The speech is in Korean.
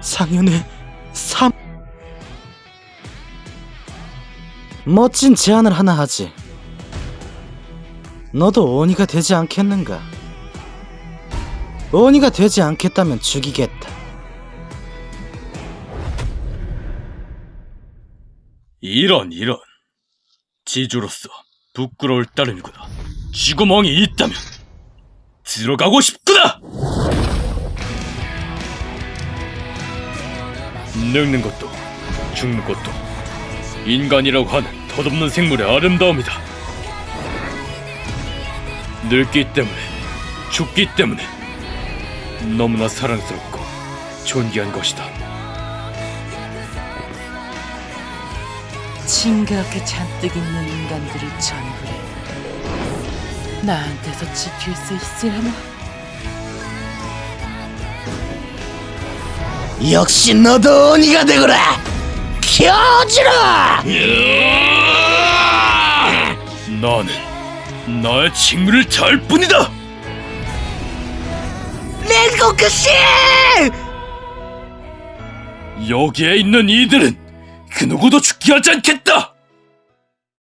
상현의 삶 멋진 제안을 하나 하지. 너도 오니가 되지 않겠는가? 오니가 되지 않겠다면 죽이겠다. 이런 이런. 지주로서 부끄러울 따름이구나. 쥐구멍이 있다면 들어가고 싶구나 늙는 것도 죽는 것도 인간이라고 하는 덧없는 생물의 아름다움이다 늙기 때문에 죽기 때문에 너무나 사랑스럽고 존귀한 것이다 징그럽게 잔뜩 있는 인간들을 전부를 나한테서 지킬 수 있으려나? 역시 너도 오니가 되거라 켜지라 나는 나의 친구를 잘 뿐이다. 렌고크 씨 여기에 있는 이들은 그 누구도 죽게 하지 않겠다.